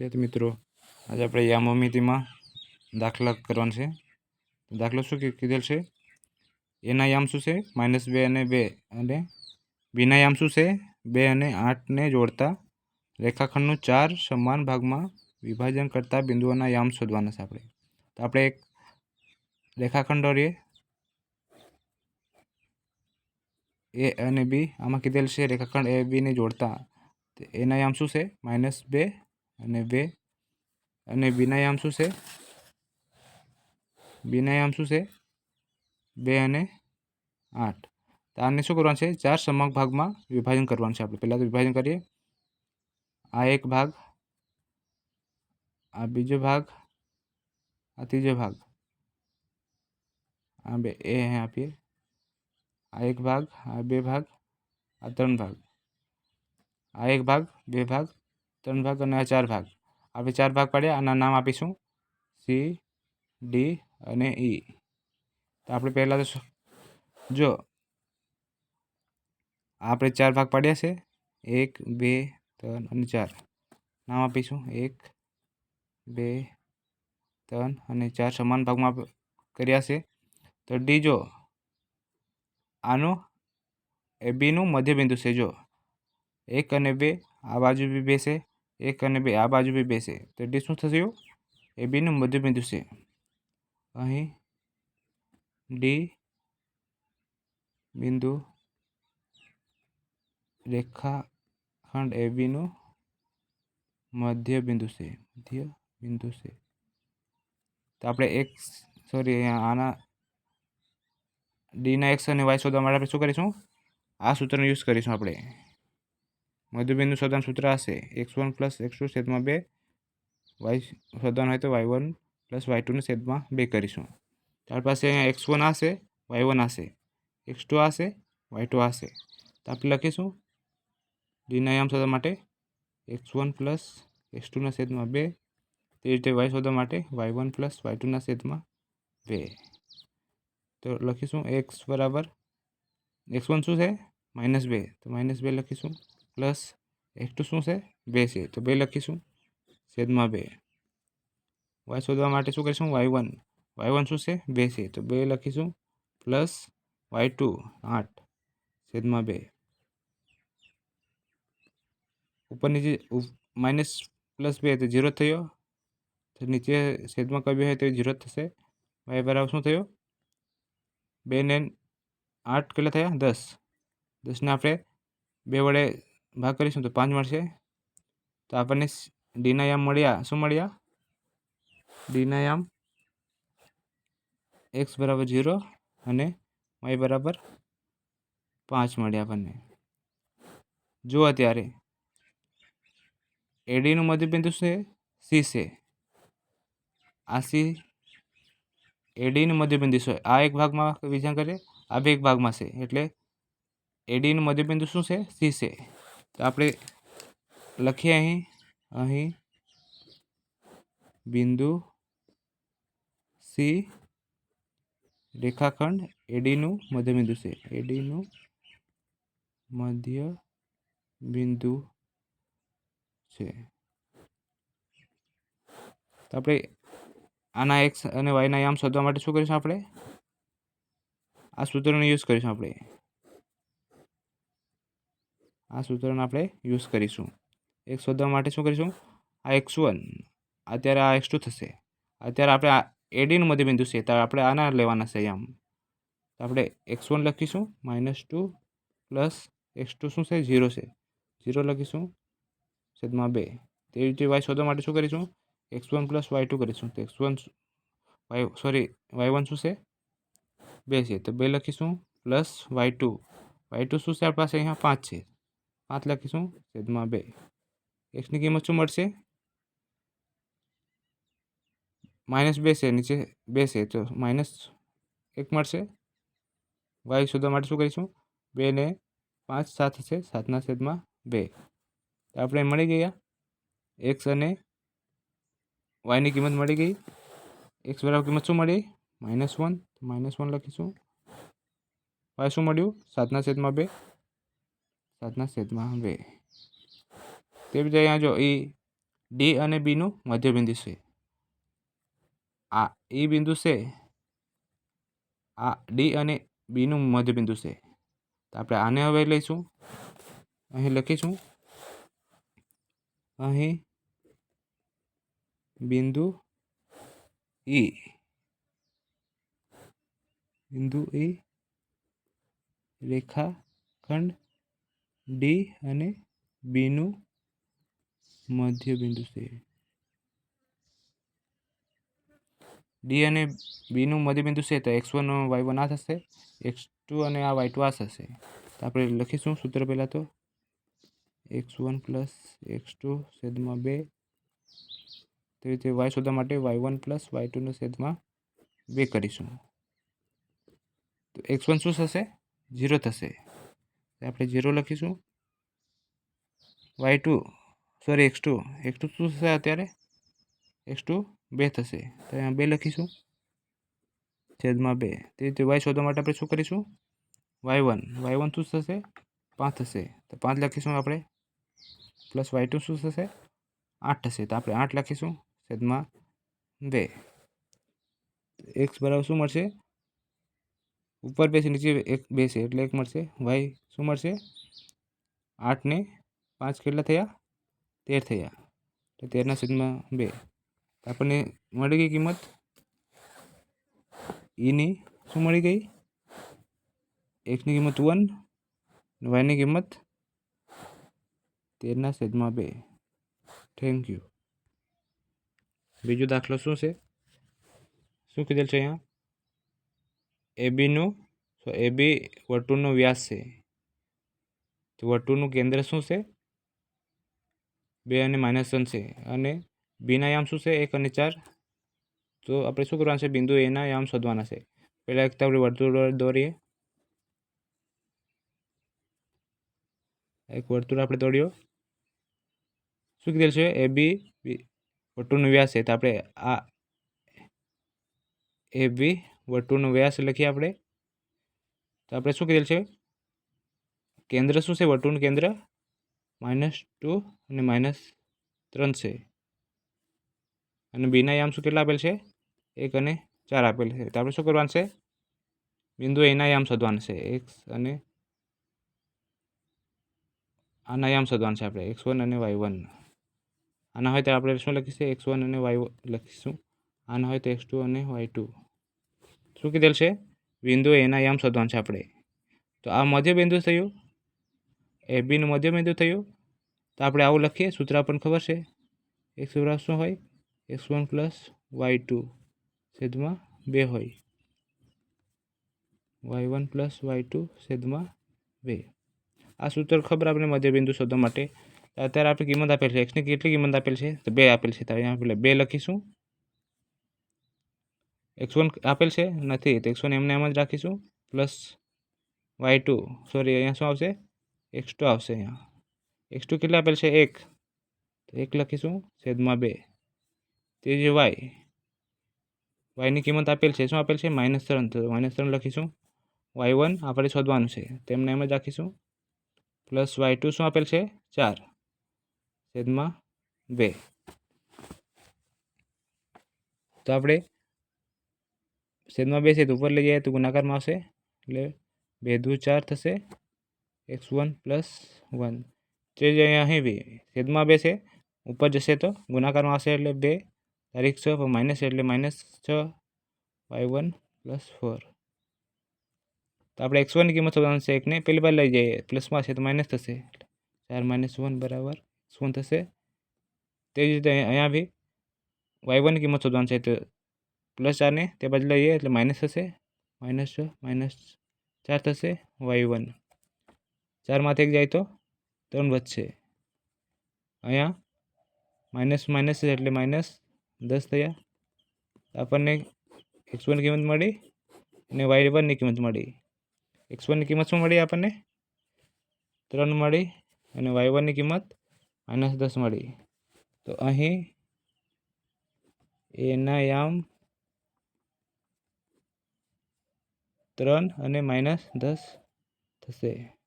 વિદ્યાર્થી મિત્રો, આજે આપણે યામમિતિમાં દાખલા કરવાનો છે. દાખલો શું કીધેલ છે? એના યામ શું છે? માઇનસ બે અને બે અને બીના યામ શું છે? બે અને આઠને જોડતા રેખાખંડનું ચાર સમાન ભાગમાં વિભાજન કરતા બિંદુઓના યામ શોધવાના છે આપણે. તો આપણે એક રેખાખંડ દોરીએ. એ અને બી આમાં કીધેલ છે રેખાખંડ એ બીને જોડતા. એના યામ શું છે? માઇનસ બે અને બે. અને બિનાયામ શું છે? બિનાયામ શું છે? બે અને આઠ. તો આને શું કરવાનું છે? ચાર સમક ભાગમાં વિભાજન કરવાનું છે આપણે. પહેલાં તો વિભાજન કરીએ. આ એક ભાગ, આ બીજો ભાગ, આ ત્રીજો ભાગ. આ બે, એ આપીએ. આ એક ભાગ, આ બે ભાગ, આ ત્રણ ભાગ. આ એક ભાગ, બે ભાગ ત્રણ ભાગ અને ચાર ભાગ. આપણે ચાર ભાગ પાડ્યા, આના નામ આપીશું. સી, ડી અને ઈ. તો આપણે પહેલાં તો જો, આપણે ચાર ભાગ પાડ્યા છે. એક, બે, ત્રણ અને ચાર. નામ આપીશું. એક, બે, ત્રણ અને ચાર સમાન ભાગમાં કર્યા છે. તો ડી જો, આનું એ બીનું મધ્યબિંદુ છે, જો. એક અને બે, આ બાજુ બી બે છે. એક અને બે આ બાજુ બી બે છે તો ડી શું થશે એ બીનું મધ્યબિંદુ છે અહીં ડી બિંદુ રેખાખંડ એ બીનું મધ્ય બિંદુ છે મધ્ય બિંદુ છે તો આપણે એક સોરી આના ડીના એક્સ અને વાય શોધવા માટે આપણે શું કરીશું? આ સૂત્રનો યુઝ કરીશું આપણે. મધ્યબિંદુ સદન સૂત્ર હશે. X one plus X two છેદમાં બે. વાય શોધવાનું હોય તો વાય વન પ્લસ વાય ટુને છેદમાં બે કરીશું. ત્યાર પાસે અહીંયા એક્સ વન હશે, વાય વન હશે. એક્સ ટુ હશે, વાય ટુ હશે. તો આપણે લખીશું. ડીના યામ શોધવા માટે એક્સ વન પ્લસ એક્સ ટુના છેદમાં બે. તે રીતે વાય શોધવા માટે વાય વન પ્લસ વાય ટુના છેદમાં બે. તો લખીશું એક્સ બરાબર. એક્સ વન શું છે? માઇનસ બે. તો માઇનસ બે લખીશું. પ્લસ એક્સ ટુ શું છે? બે છે. તો બે લખીશું. છેદમાં બે. વાય શોધવા માટે શું કરીશું? વાય વન વાય વન શું છે? બે છે. તો બે લખીશું. પ્લસ વાય ટુ આઠ. છેદમાં બે. ઉપરની જે માઇનસ પ્લસ બે તો ઝીરો થયો. તો નીચે છેદમાં કઈ બી હોય તો ઝીરો થશે. વાય બરાબર શું થયો? બે ને આઠ કેટલા થયા? દસ. દસને આપણે બે વડે ભાગ કરીશું તો પાંચ મળશે. તો આપણને ડીનાયામ ડીના યામ મળ્યા. શું મળ્યા? ડીના યામ એક્સ બરાબર ઝીરો અને વાય બરાબર પાંચ મળ્યા આપણને. જો અત્યારે. એડીનું મધ્યબિંદુ છે સી છે. આ સી એડીનું મધ્યબિંદુ છે. આ એક ભાગમાં વિધાન કરે, આ બે એક ભાગમાં છે. એટલે એડીનું મધ્યબિંદુ શું છે? સી છે. તો આપણે લખીએ અહીં. અહીં. બિંદુ સી રેખાખંડ એડીનું મધ્યબિંદુ છે એડીનું મધ્ય બિંદુ છે તો આપણે આના એક્સ અને વાયના યામ શોધવા માટે શું કરીશું આપણે? આ સૂત્રનો યુઝ કરીશું આપણે. આ સૂત્રને આપણે યુઝ કરીશું. એક શોધવા માટે શું કરીશું? આ એક્સ વન અત્યારે આ એક્સ ટુ થશે. અત્યારે આપણે આ એડીનું મધ્યબિંદુ છે, તો આપણે આના લેવાના છે આમ તો આપણે એક્સ વન લખીશું minus two plus X two શું છે? ઝીરો છે. ઝીરો લખીશું, છેદમાં બે. તે રીતે વાય શોધવા માટે શું કરીશું? X one plus Y two કરીશું. તો X one Y sorry Y one શું છે? બે છે. તો બે લખીશું plus Y two Y two શું છે આપણી પાસે? અહીંયા પાંચ છે. પાંચ લખીશું. છેદમાં બે. એક્સની કિંમત શું મળશે? માઇનસ બે છે, નીચે બે છે, તો માઇનસ એક મળશે. વાય શોધવા માટે શું કરીશું? બે ને પાંચ સાત છે, સાતના છેદમાં બે. આપણે મળી ગયા. એક્સ અને વાયની કિંમત મળી ગઈ. એક્સ બરાબર કિંમત શું મળી? Minus one. માઇનસ વન લખીશું. વાય શું મળ્યું? સાતના છેદમાં બે. સાતના છેદમાં બે તે બીજા અહીંયા જો એ ડી અને બીનું મધ્યબિંદુ છે. આ એ બિંદુ છે. આ ડી અને બીનું મધ્યબિંદુ છે. તો આપણે આને હવે લઈશું. અહીં લખીશું. અહીં બિંદુ ઈ. બિંદુ ઈ. રેખાખંડ ડી અને બીનું મધ્ય બિંદુ છે. ડી અને બીનું મધ્ય બિંદુ છે તો એક્સ વન વાય વન આ થશે, એક્સ ટુ અને આ વાય ટુ આ થશે. તો આપણે લખીશું સૂત્ર પહેલાં તો. X one plus X two છેદમાં બે. તે રીતે વાય શોધવા માટે વાય વન પ્લસ વાય ટુનો છેદમાં બે કરીશું. તો એક્સ વન શું થશે? ઝીરો થશે. આપણે ઝીરો લખીશું. Y two sorry X two X two શું થશે અત્યારે? એક્સ ટુ બે થશે. તો અહીંયા બે લખીશું. છેદમાં બે. તે રીતે વાય શોધવા માટે આપણે શું કરીશું? વાય વન વાય વન શું થશે? પાંચ થશે. તો પાંચ લખીશું આપણે. પ્લસ વાય ટુ શું થશે? આઠ થશે. તો આપણે આઠ લખીશું. છેદમાં બે. એક્સ બરાબર શું મળશે? ઉપર બે છે નીચે એક બે છે એટલે એક મળશે. વાય શું મળશે? આઠ ને પાંચ કેટલા થયા? તેર થયા. તો તેરના છેદમાં બે. આપણને મળી ગઈ કિંમત? ઈની શું મળી ગઈ? એકની કિંમત વન વાયની કિંમત તેરના છેદમાં બે. થેન્ક યુ બીજો દાખલો શું છે? શું કીધેલ છે અહીંયા? એબીનું એબી વર્તુળનો વ્યાસ છે. તો વર્તુળનું કેન્દ્ર શું છે? બે અને માઇનસ વન છે. અને બીના યામ શું છે? એક અને ચાર. તો આપણે શું કરવાનું છે? બિંદુ એના યામ શોધવાના છે. પહેલાં એક તો આપણે વર્તુળ દોરીએ. એક વર્તુળ આપણે દોડ્યો શું કીધેલ છે? એ બી વર્તુળનો વ્યાસ છે. તો આપણે આ એ બી વર્તુળનો વ્યાસ લખીએ આપણે. તો આપણે શું કીધેલ છે? કેન્દ્ર શું છે? વર્તુળનું કેન્દ્ર? માઇનસ ટુ અને માઇનસ ત્રણ છે. અને બીના યામ શું કેટલા આપેલ છે? એક અને ચાર આપેલ છે. તો આપણે શું કરવાનું છે? બિંદુ એના યામ શોધવાનું છે. એક્સ અને આના યામ શોધવાનું છે આપણે. એક્સ વન અને વાય વન આના હોય તો આપણે શું લખીશું? એક્સ વન અને વાય લખીશું. આના હોય તો એક્સ ટુ અને વાય ટુ શું કીધેલ છે? બિંદુ એના યામ શોધવાનું છે આપણે. તો આ મધ્ય બિંદુ થયું. એ બીનું મધ્ય બિંદુ થયું. તો આપણે આવું લખીએ. સૂત્ર આપણને ખબર છે? એક્સ બરાબર શું હોય? X one plus Y two છેદમાં બે હોય. Y one plus Y two છેદમાં બે. આ સૂત્ર ખબર આપણે મધ્યબિંદુ શોધવા માટે. અત્યારે આપણે કિંમત આપેલ છે. એક્સની કેટલી કિંમત આપેલ છે? તો બે આપેલ છે. તો અહીંયા આપણે બે લખીશું. એક્સ વન આપેલ છે? નથી, તો એક્સ વન એમને એમ જ રાખીશું. પ્લસ વાય ટુ સોરી અહીંયા શું આવશે? એક્સ ટુ આવશે અહીંયા. એક્સ ટુ કેટલા આપેલ છે? એક. તો એક લખીશું. છેદમાં બે. તે જે વાય વાયની કિંમત આપેલ છે, શું આપેલ છે? માઇનસ ત્રણ. તો માઇનસ ત્રણ લખીશું. વાય વન આપણે શોધવાનું છે. તેમને એમ જ રાખીશું. પ્લસ વાય ટુ શું આપેલ છે? ચાર. છેદમાં બે. તો આપણે છેદમાં બે છે તો ઉપર લઈ જઈએ તો ગુણાકારમાં આવશે એટલે બે દુ ચાર થશે એક્સ વન પ્લસ વન જે જે અહીંયા અહીં બી છેદમાં બે છે ઉપર જશે તો ગુણાકારમાં આવશે એટલે બે તારીખ છ માઇનસ એટલે માઇનસ છ વાય વન પ્લસ ફોર તો આપણે એક્સ વનની કિંમત શોધવાની છે એકને પહેલી બાર લઈ જઈએ પ્લસમાં છે તો માઇનસ થશે ચાર માઇનસ વન બરાબર શું થશે તે જ રીતે અહીંયા બી વાય વનની કિંમત શોધવાની છે તો પ્લસ ચારને તે બાજુ લઈએ એટલે માઇનસ થશે. માઇનસ છ માઇનસ ચાર થશે વાય વન ચારમાંથી એક જાય તો ત્રણ વધશે. અહીંયા માઇનસ માઇનસ એટલે માઇનસ દસ થયા. આપણને એક્સ વનની કિંમત મળી અને વાય વનની કિંમત મળી. એક્સ વનની કિંમત શું મળી આપણને? ત્રણ મળી અને વાય વનની કિંમત માઇનસ દસ મળી. તો અહીં એના યામ ત્રણ અને માઇનસ દસ થશે.